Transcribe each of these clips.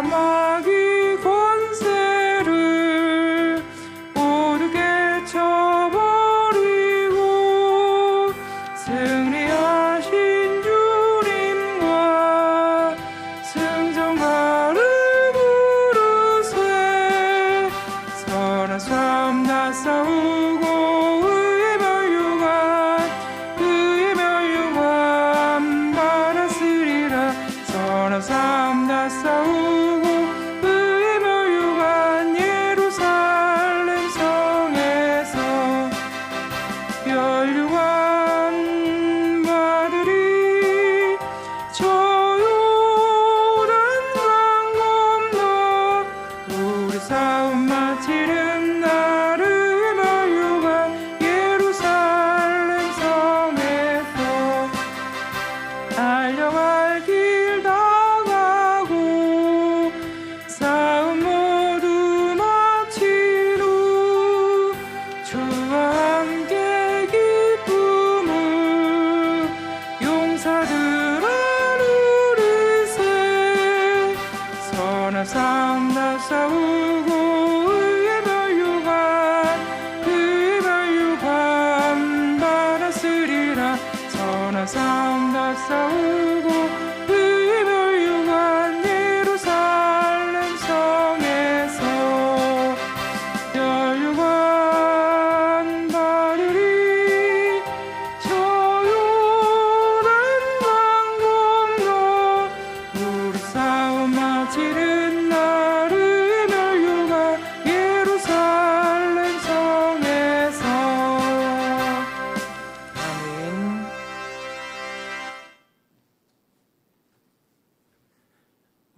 악 삶다 싸우고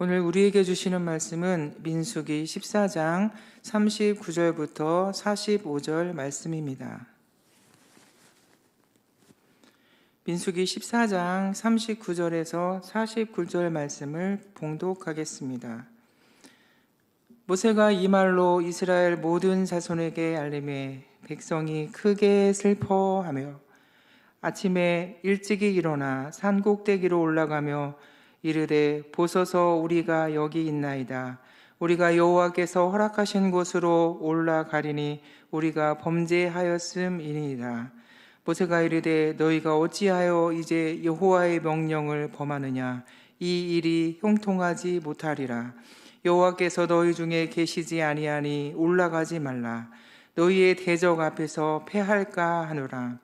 오늘 우리에게 주시는 말씀은 민수기 14장 39절부터 45절 말씀입니다. 민수기 14장 39절에서 49절 말씀을 봉독하겠습니다. 모세가 이 말로 이스라엘 모든 자손에게 알림해 백성이 크게 슬퍼하며 아침에 일찍이 일어나 산 꼭대기로 올라가며 이르되 보소서 우리가 여기 있나이다. 우리가 여호와께서 허락하신 곳으로 올라가리니 우리가 범죄하였음이니이다. 모세가 이르되 너희가 어찌하여 이제 여호와의 명령을 범하느냐 이 일이 형통하지 못하리라 여호와께서 너희 중에 계시지 아니하니 올라가지 말라 너희의 대적 앞에서 패할까 하노라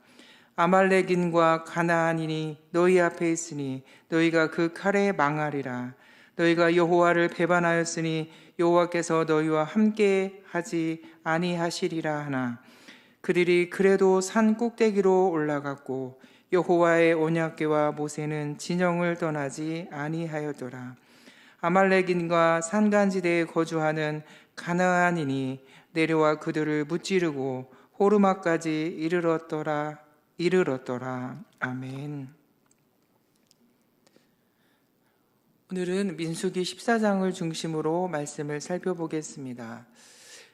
아말렉인과 가나안인이 너희 앞에 있으니 너희가 그 칼에 망하리라. 너희가 여호와를 배반하였으니 여호와께서 너희와 함께 하지 아니하시리라 하나. 그들이 그래도 산 꼭대기로 올라갔고 여호와의 언약궤와 모세는 진영을 떠나지 아니하였더라. 아말렉인과 산간지대에 거주하는 가나안인이 내려와 그들을 무찌르고 호르마까지 이르렀더라 이르렀더라 아멘. 오늘은 민수기 14장을 중심으로 말씀을 살펴보겠습니다.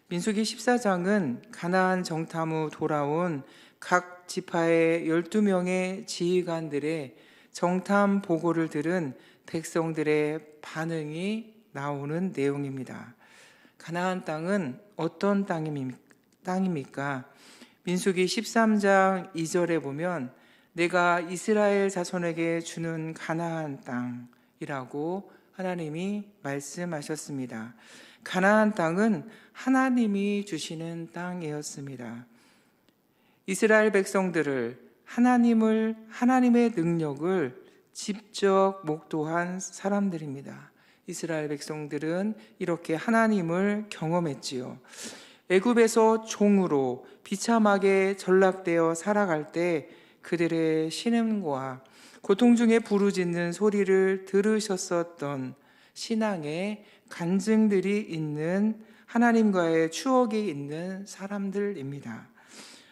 민수기 14장은 가나안 정탐 후 돌아온 각 지파의 12명의 지휘관들의 정탐 보고를 들은 백성들의 반응이 나오는 내용입니다. 가나안 땅은 어떤 땅입니까? 민수기 13장 2절에 보면 내가 이스라엘 자손에게 주는 가나안 땅이라고 하나님이 말씀하셨습니다. 가나안 땅은 하나님이 주시는 땅이었습니다. 이스라엘 백성들을 하나님을 하나님의 능력을 직접 목도한 사람들입니다. 이스라엘 백성들은 이렇게 하나님을 경험했지요. 애굽에서 종으로 비참하게 전락되어 살아갈 때 그들의 신음과 고통 중에 부르짖는 소리를 들으셨었던 신앙의 간증들이 있는 하나님과의 추억이 있는 사람들입니다.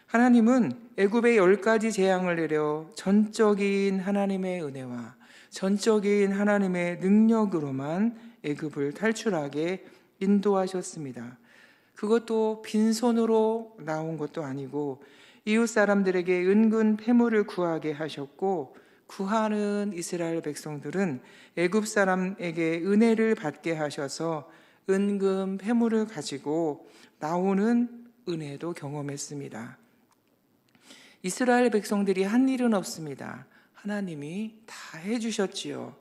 하나님은 애굽에 열 가지 재앙을 내려 전적인 하나님의 은혜와 전적인 하나님의 능력으로만 애굽을 탈출하게 인도하셨습니다. 그것도 빈손으로 나온 것도 아니고 이웃 사람들에게 은근 패물을 구하게 하셨고 구하는 이스라엘 백성들은 애굽 사람에게 은혜를 받게 하셔서 은근 패물을 가지고 나오는 은혜도 경험했습니다. 이스라엘 백성들이 한 일은 없습니다. 하나님이 다 해주셨지요.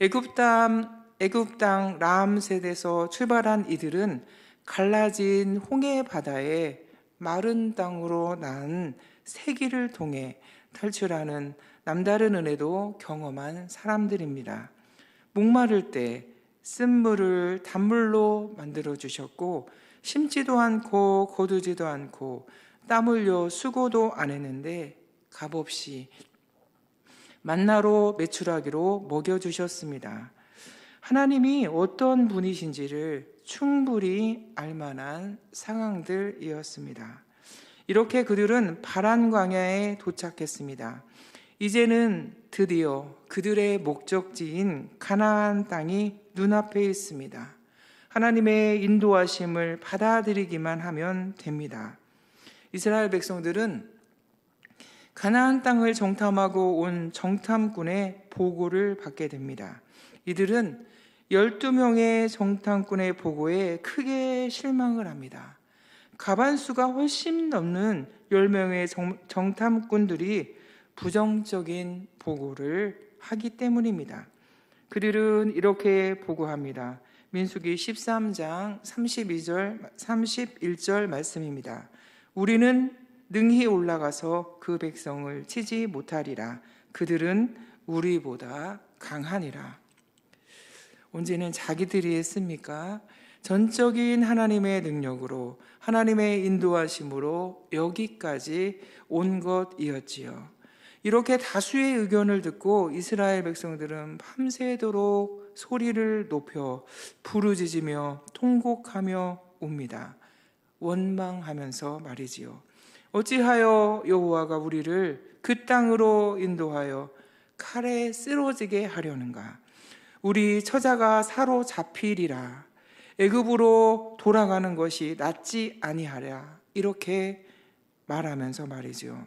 애굽 땅 애굽 땅 라암셋에서 출발한 이들은 갈라진 홍해 바다에 마른 땅으로 난 세기를 통해 탈출하는 남다른 은혜도 경험한 사람들입니다. 목마를 때 쓴물을 단물로 만들어 주셨고 심지도 않고 거두지도 않고 땀 흘려 수고도 안 했는데 값없이 만나로 매출하기로 먹여 주셨습니다. 하나님이 어떤 분이신지를 충분히 알만한 상황들이었습니다. 이렇게 그들은 바란 광야에 도착했습니다. 이제는 드디어 그들의 목적지인 가나안 땅이 눈앞에 있습니다. 하나님의 인도하심을 받아들이기만 하면 됩니다. 이스라엘 백성들은 가나안 땅을 정탐하고 온 정탐꾼의 보고를 받게 됩니다. 이들은 12명의 정탐꾼의 보고에 크게 실망을 합니다. 가반수가 훨씬 넘는 10명의 정 탐꾼들이 부정적인 보고를 하기 때문입니다. 그들은 이렇게 보고합니다. 민수기 13장 32절, 31절 말씀입니다. 우리는 능히 올라가서 그 백성을 치지 못하리라. 그들은 우리보다 강하니라. 언제는 자기들이 했습니까? 전적인 하나님의 능력으로 하나님의 인도하심으로 여기까지 온 것이었지요. 이렇게 다수의 의견을 듣고 이스라엘 백성들은 밤새도록 소리를 높여 부르짖으며 통곡하며 옵니다. 원망하면서 말이지요. 어찌하여 여호와가 우리를 그 땅으로 인도하여 칼에 쓰러지게 하려는가? 우리 처자가 사로잡히리라. 애굽으로 돌아가는 것이 낫지 아니하랴. 이렇게 말하면서 말이죠.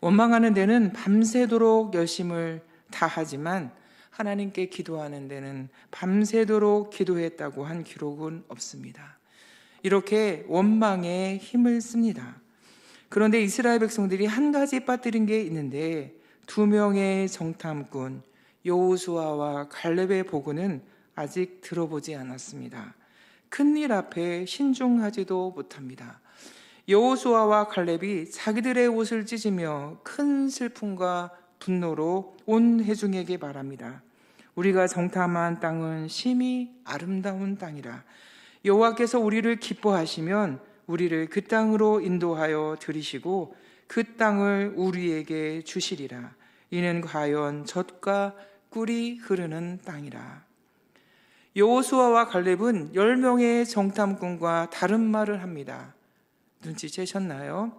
원망하는 데는 밤새도록 열심을 다하지만 하나님께 기도하는 데는 밤새도록 기도했다고 한 기록은 없습니다. 이렇게 원망에 힘을 씁니다. 그런데 이스라엘 백성들이 한 가지 빠뜨린 게 있는데 두 명의 정탐꾼 여호수아와 갈렙의 보고는 아직 들어보지 않았습니다. 큰 일 앞에 신중하지도 못합니다. 여호수아와 갈렙이 자기들의 옷을 찢으며 큰 슬픔과 분노로 온 회중에게 말합니다. 우리가 정탐한 땅은 심히 아름다운 땅이라. 여호와께서 우리를 기뻐하시면 우리를 그 땅으로 인도하여 들이시고 그 땅을 우리에게 주시리라. 이는 과연 젖과 꿀이 흐르는 땅이라. 여호수아와 갈렙은 열 명의 정탐꾼과 다른 말을 합니다. 눈치채셨나요?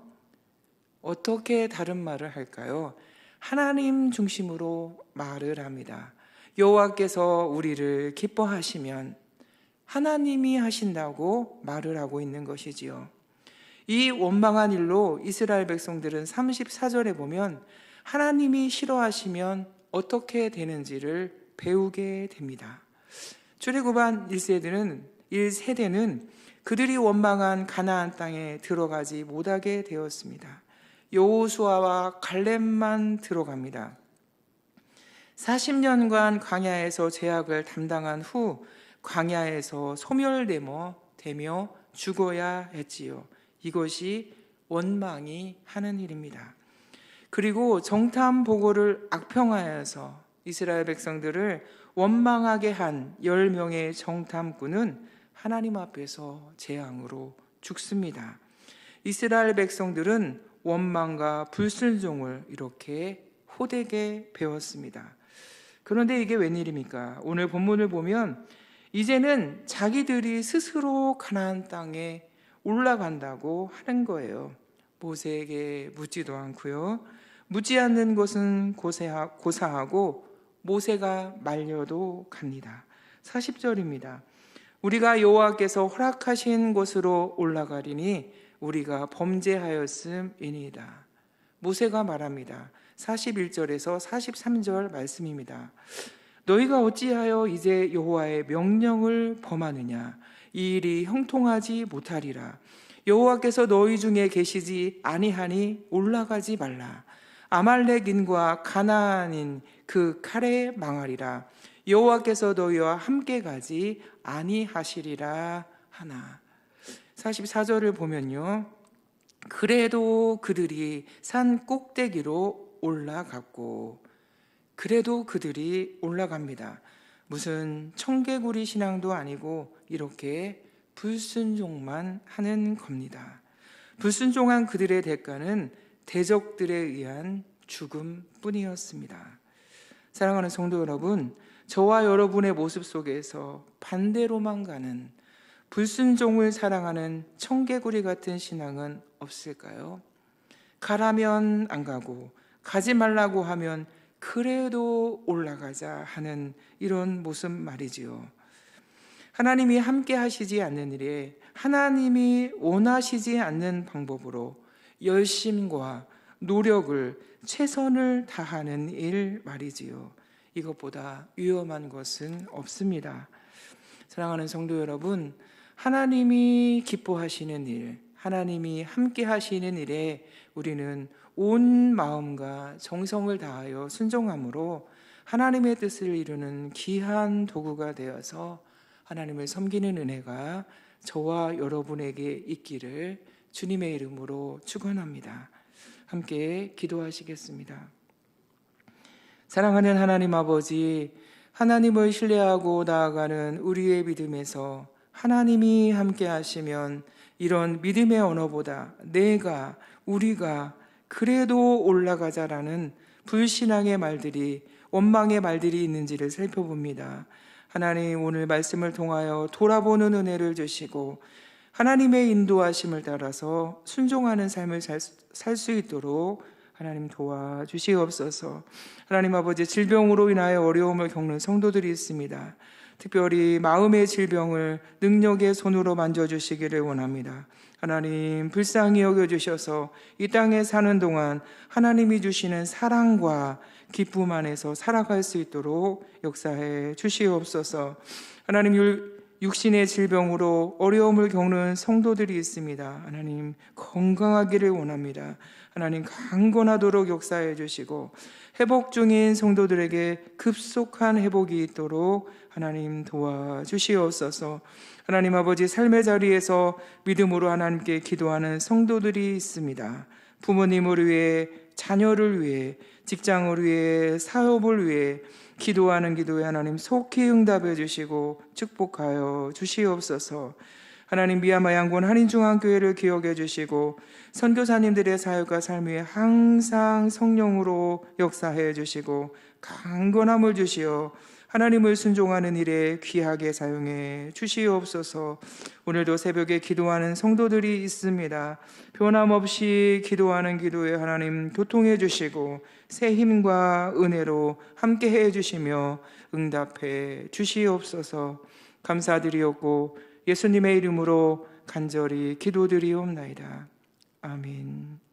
어떻게 다른 말을 할까요? 하나님 중심으로 말을 합니다. 여호와께서 우리를 기뻐하시면 하나님이 하신다고 말을 하고 있는 것이지요. 이 원망한 일로 이스라엘 백성들은 34절에 보면 하나님이 싫어하시면 어떻게 되는지를 배우게 됩니다. 출애굽한 1세대는 1세대는 그들이 원망한 가나안 땅에 들어가지 못하게 되었습니다. 여호수아와 갈렙만 들어갑니다. 40년간 광야에서 제약을 담당한 후 광야에서 소멸되며 되며 죽어야 했지요. 이것이 원망이 하는 일입니다. 그리고 정탐 보고를 악평하여서 이스라엘 백성들을 원망하게 한 10명의 정탐꾼은 하나님 앞에서 재앙으로 죽습니다. 이스라엘 백성들은 원망과 불순종을 이렇게 호되게 배웠습니다. 그런데 이게 웬일입니까? 오늘 본문을 보면 이제는 자기들이 스스로 가나안 땅에 올라간다고 하는 거예요. 모세에게 묻지도 않고요. 묻지 않는 것은 고사하고 모세가 말려도 갑니다. 40절입니다. 우리가 여호와께서 허락하신 곳으로 올라가리니 우리가 범죄하였음이니이다. 모세가 말합니다. 41절에서 43절 말씀입니다. 너희가 어찌하여 이제 여호와의 명령을 범하느냐 이 일이 형통하지 못하리라 여호와께서 너희 중에 계시지 아니하니 올라가지 말라 아말렉인과 가나안인 그 칼에 망하리라 여호와께서 너희와 함께 가지 아니하시리라 하나 44절을 보면요 그래도 그들이 산 꼭대기로 올라갔고 그래도 그들이 올라갑니다. 무슨 청개구리 신앙도 아니고 이렇게 불순종만 하는 겁니다. 불순종한 그들의 대가는 대적들에 의한 죽음뿐이었습니다. 사랑하는 성도 여러분, 저와 여러분의 모습 속에서 반대로만 가는 불순종을 사랑하는 청개구리 같은 신앙은 없을까요? 가라면 안 가고 가지 말라고 하면 그래도 올라가자 하는 이런 모습 말이지요. 하나님이 함께 하시지 않는 일에 하나님이 원하시지 않는 방법으로 열심과 노력을 최선을 다하는 일 말이지요. 이것보다 위험한 것은 없습니다. 사랑하는 성도 여러분, 하나님이 기뻐하시는 일, 하나님이 함께 하시는 일에 우리는 온 마음과 정성을 다하여 순종함으로 하나님의 뜻을 이루는 귀한 도구가 되어서 하나님을 섬기는 은혜가 저와 여러분에게 있기를 주님의 이름으로 축원합니다. 함께 기도하시겠습니다. 사랑하는 하나님 아버지, 하나님을 신뢰하고 나아가는 우리의 믿음에서 하나님이 함께 하시면 이런 믿음의 언어보다 내가, 우리가 그래도 올라가자라는 불신앙의 말들이 원망의 말들이 있는지를 살펴봅니다. 하나님 오늘 말씀을 통하여 돌아보는 은혜를 주시고 하나님의 인도하심을 따라서 순종하는 삶을 살수 있도록 하나님 도와주시옵소서. 하나님 아버지 질병으로 인하여 어려움을 겪는 성도들이 있습니다. 특별히 마음의 질병을 능력의 손으로 만져주시기를 원합니다. 하나님 불쌍히 여겨주셔서 이 땅에 사는 동안 하나님이 주시는 사랑과 기쁨 안에서 살아갈 수 있도록 역사해 주시옵소서. 하나님 육신의 질병으로 어려움을 겪는 성도들이 있습니다. 하나님 건강하기를 원합니다. 하나님 강건하도록 역사해 주시고 회복 중인 성도들에게 급속한 회복이 있도록 하나님 도와주시옵소서. 하나님 아버지 삶의 자리에서 믿음으로 하나님께 기도하는 성도들이 있습니다. 부모님을 위해 자녀를 위해 직장을 위해 사업을 위해 기도하는 기도에 하나님 속히 응답해 주시고 축복하여 주시옵소서. 하나님 미야마 양군 한인중앙교회를 기억해 주시고 선교사님들의 사역과 삶 위에 항상 성령으로 역사해 주시고 강건함을 주시어 하나님을 순종하는 일에 귀하게 사용해 주시옵소서. 오늘도 새벽에 기도하는 성도들이 있습니다. 변함없이 기도하는 기도에 하나님 교통해 주시고 새 힘과 은혜로 함께 해 주시며 응답해 주시옵소서. 감사드리옵고 예수님의 이름으로 간절히 기도드리옵나이다. 아멘.